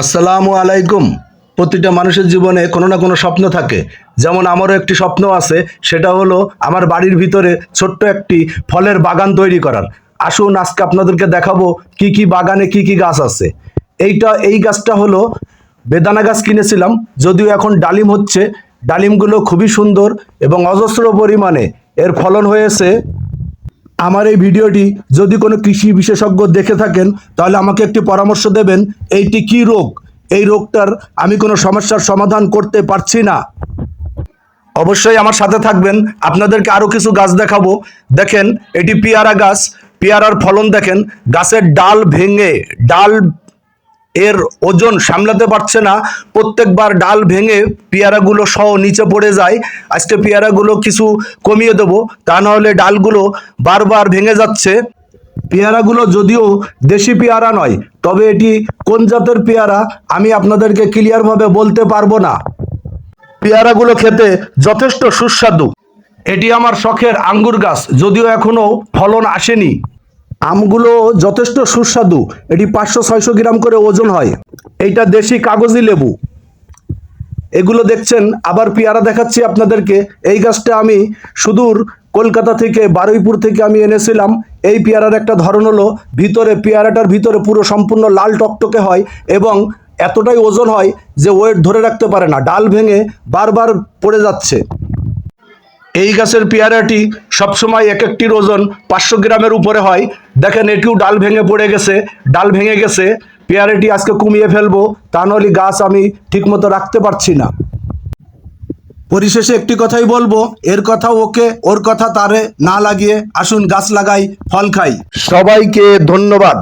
আসসালামু আলাইকুম। প্রতিটা মানুষের জীবনে কোনো না কোনো স্বপ্ন থাকে। যেমন আমারও একটি স্বপ্ন আছে, সেটা হলো আমার বাড়ির ভিতরে ছোট্ট একটি ফলের বাগান তৈরি করার। আসুন, আজকে আপনাদেরকে দেখাবো কি কি বাগানে কি কি গাছ আছে। এইটা, এই গাছটা হলো বেদানা গাছ কিনেছিলাম, যদিও এখন ডালিম হচ্ছে। ডালিমগুলো খুবই সুন্দর এবং অজস্র পরিমাণে। এর ফলন হয়েছে আমার এই ভিডিওটি যদি কোনো কৃষি বিশেষজ্ঞ দেখে থাকেন, তাহলে আমাকে একটি পরামর্শ দেবেন, এইটি কি রোগ? এই রোগটার আমি কোনো সমস্যার সমাধান করতে পারছি না। অবশ্যই আমার সাথে থাকবেন, আপনাদেরকে আরও কিছু গাছ দেখাবো। দেখেন, এটি পেয়ারা গাছ, পেয়ারার ফলন দেখেন, গাছের ডাল ভেঙে, ডাল এর ওজন সামলাতে পারছে না। প্রত্যেকবার ডাল ভেঙে পেয়ারাগুলো সহ নিচে পড়ে যায়। আজকে পেয়ারাগুলো কিছু কমিয়ে দেবো। তা নাহলে ডালগুলো বারবার ভেঙে যাচ্ছে। পেয়ারাগুলো যদিও দেশি পেয়ারা নয়, তবে এটি কোন জাতের পেয়ারা আমি আপনাদেরকে ক্লিয়ারভাবে বলতে পারব না। পেয়ারাগুলো খেতে যথেষ্ট সুস্বাদু। এটি আমার শখের আঙ্গুর গাছ, যদিও এখনও ফলন আসেনি। আমগুলো যথেষ্ট সুস্বাদু। এটি পাঁচশো ছয়শো গ্রাম করে ওজন হয়। এইটা দেশি কাগজি লেবু। এগুলো দেখছেন, আবার পেয়ারা দেখাচ্ছি আপনাদেরকে। এই গাছটা আমি সুদূর কলকাতা থেকে, বারুইপুর থেকে আমি এনেছিলাম। এই পেয়ারার একটা ধরন হলো, ভিতরে পেয়ারাটার ভিতরে পুরো সম্পূর্ণ লাল টকটকে হয় এবং এতটাই ওজন হয় যে ওয়েট ধরে রাখতে পারে না। ডাল ভেঙে বারবার পড়ে যাচ্ছে। এই গাছের পেয়ারাটি সবসময় এক একটির ওজন পাঁচশো গ্রামের উপরে হয়। দেখেন, এটিও ডাল ভেঙে পড়ে গেছে, ডাল ভেঙে গেছে। পেয়ারাটি আজকে কমিয়ে ফেলব, তা নাহলে গাছ আমি ঠিকমতো রাখতে পারছি না। পরিশেষে একটি কথাই বলব, এর কথা ওকে, ওর কথা তারে না লাগিয়ে আসুন গাছ লাগাই, ফল খাই। সবাইকে ধন্যবাদ।